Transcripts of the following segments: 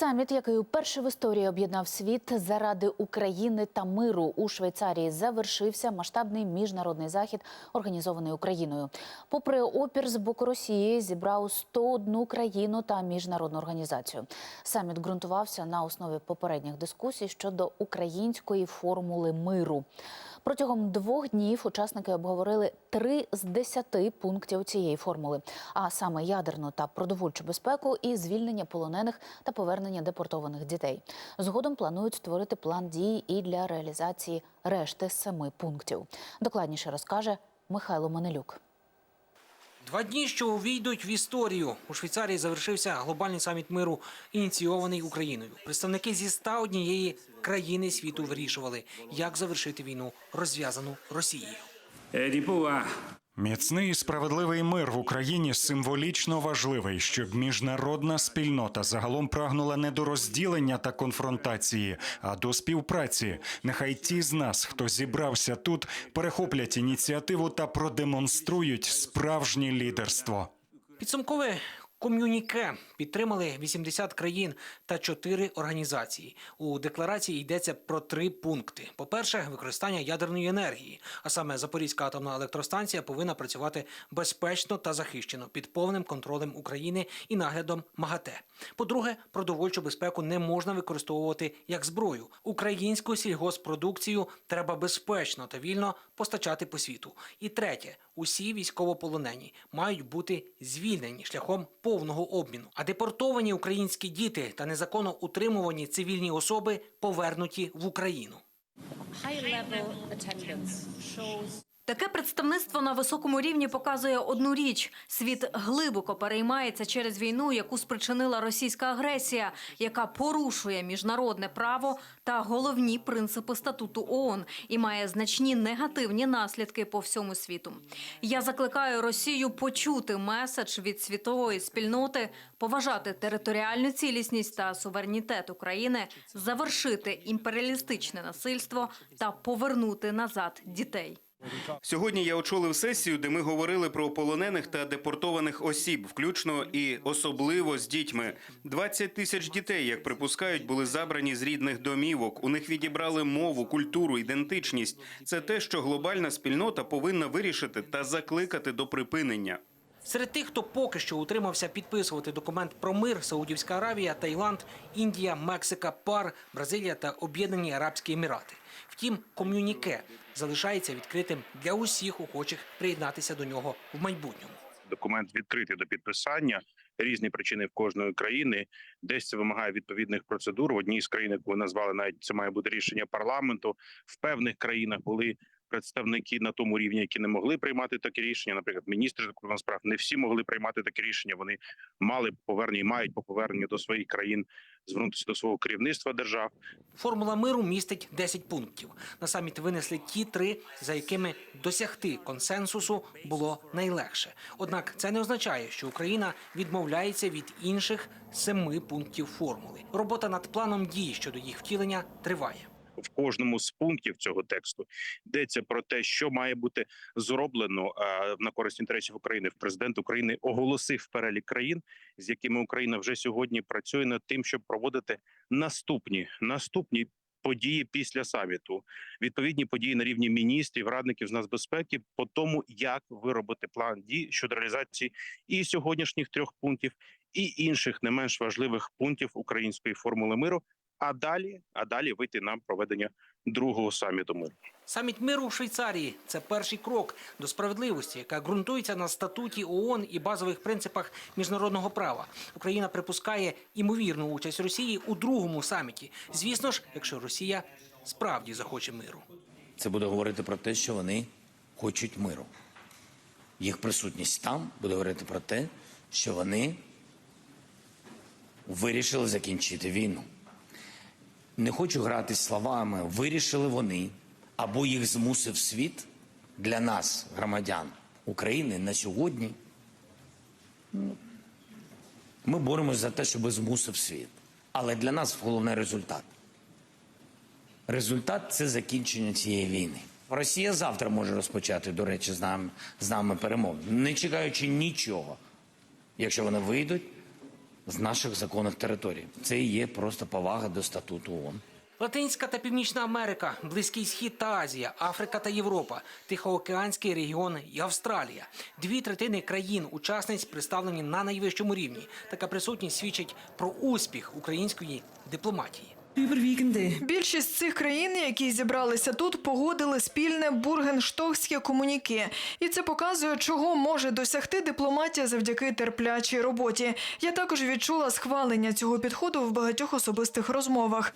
Саміт, який уперше в історії об'єднав світ заради України та миру у Швейцарії, завершився масштабний міжнародний захід, організований Україною. Попри опір з боку Росії, зібрав 101 країну та міжнародну організацію. Саміт ґрунтувався на основі попередніх дискусій щодо української формули миру. Протягом двох днів учасники обговорили три з десяти пунктів цієї формули, а саме ядерну та продовольчу безпеку і звільнення полонених та повернення депортованих дітей. Згодом планують створити план дій і для реалізації решти семи пунктів. Докладніше розкаже Михайло Манелюк. Два дні, що увійдуть в історію. У Швейцарії завершився глобальний саміт миру, ініційований Україною. Представники зі 101 країни світу вирішували, як завершити війну, розв'язану Росією. Міцний і справедливий мир в Україні символічно важливий, щоб міжнародна спільнота загалом прагнула не до розділення та конфронтації, а до співпраці. Нехай ті з нас, хто зібрався тут, перехоплять ініціативу та продемонструють справжнє лідерство. Підсумкове ком'юніке підтримали 80 країн та 4 організації. У декларації йдеться про три пункти: по-перше, використання ядерної енергії, а саме Запорізька атомна електростанція повинна працювати безпечно та захищено під повним контролем України і наглядом МАГАТЕ. По-друге, продовольчу безпеку не можна використовувати як зброю. Українську сільгоспродукцію треба безпечно та вільно постачати по світу. І третє, усі військовополонені мають бути звільнені шляхом повного обміну. А депортовані українські діти та незаконно утримувані цивільні особи повернуті в Україну. Таке представництво на високому рівні показує одну річ: світ глибоко переймається через війну, яку спричинила російська агресія, яка порушує міжнародне право та головні принципи статуту ООН і має значні негативні наслідки по всьому світу. Я закликаю Росію почути меседж від світової спільноти, поважати територіальну цілісність та суверенітет України, завершити імперіалістичне насильство та повернути назад дітей. Сьогодні я очолив сесію, де ми говорили про полонених та депортованих осіб, включно і особливо з дітьми. 20 тисяч дітей, як припускають, були забрані з рідних домівок. У них відібрали мову, культуру, ідентичність. Це те, що глобальна спільнота повинна вирішити та закликати до припинення. Серед тих, хто поки що утримався підписувати документ про мир, Саудівська Аравія, Таїланд, Індія, Мексика, ПАР, Бразилія та Об'єднані Арабські Емірати. Втім, ком'юніке залишається відкритим для усіх охочих приєднатися до нього в майбутньому. документ відкритий до підписання. Різні причини в кожної країни. Десь це вимагає відповідних процедур. В одній з країн, яку ви назвали, навіть це має бути рішення парламенту. В певних країнах були представники на тому рівні, які не могли приймати такі рішення. Наприклад, міністри закордонних справ не всі могли приймати такі рішення. Вони мали по поверненню і мають по поверненню до своїх країн звернутися до свого керівництва держав. Формула миру містить 10 пунктів. На саміт винесли ті три, за якими досягти консенсусу було найлегше. Однак це не означає, що Україна відмовляється від інших семи пунктів формули. Робота над планом дій щодо їх втілення триває. В кожному з пунктів цього тексту йдеться про те, що має бути зроблено на користь інтересів України. Президент України оголосив перелік країн, з якими Україна вже сьогодні працює над тим, щоб проводити наступні наступні. Події після саміту, відповідні події на рівні міністрів, радників з нацбезпеки по тому, як виробити план дій щодо реалізації і сьогоднішніх трьох пунктів, і інших не менш важливих пунктів української формули миру, а далі, а далі вийти на проведення другого саміту миру. Саміт миру в Швейцарії це перший крок до справедливості, яка ґрунтується на статуті ООН і базових принципах міжнародного права. Україна припускає імовірну участь Росії у другому саміті. Звісно ж, якщо Росія справді захоче миру. Це буде говорити про те, що вони хочуть миру. Їх присутність там буде говорити про те, що вони вирішили закінчити війну. Не хочу грати словами вирішили вони або їх змусив світ для нас, громадян України, на сьогодні. Ми боремось за те, щоб змусив світ. Але для нас головний результат. Результат це закінчення цієї війни. Росія завтра може розпочати, до речі, з нами, з нами перемовини, не чекаючи нічого. Якщо вони вийдуть з наших законних територій. Це і є просто повага до статуту ООН. Латинська та Північна Америка, Близький Схід та Азія, Африка та Європа, Тихоокеанський регіон і Австралія. Дві третини країн-учасниць представлені на найвищому рівні. Така присутність свідчить про успіх української дипломатії. Більшість цих країн, які зібралися тут, погодили спільне бургенштокське комуніке. І це показує, чого може досягти дипломатія завдяки терплячій роботі. Я також відчула схвалення цього підходу в багатьох особистих розмовах.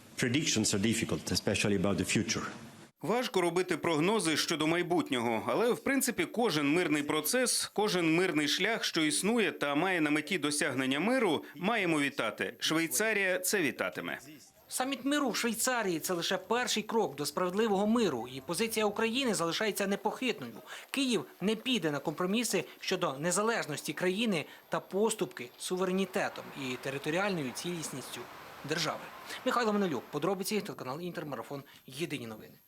Важко робити прогнози щодо майбутнього, але в принципі кожен мирний процес, кожен мирний шлях, що існує та має на меті досягнення миру, маємо вітати. Швейцарія це вітатиме. Саміт миру в Швейцарії це лише перший крок до справедливого миру, і позиція України залишається непохитною. Київ не піде на компроміси щодо незалежності країни та поступки суверенітетом і територіальною цілісністю держави. Михайло Манелюк, подробиці телеканал Інтермарафон. Єдині новини.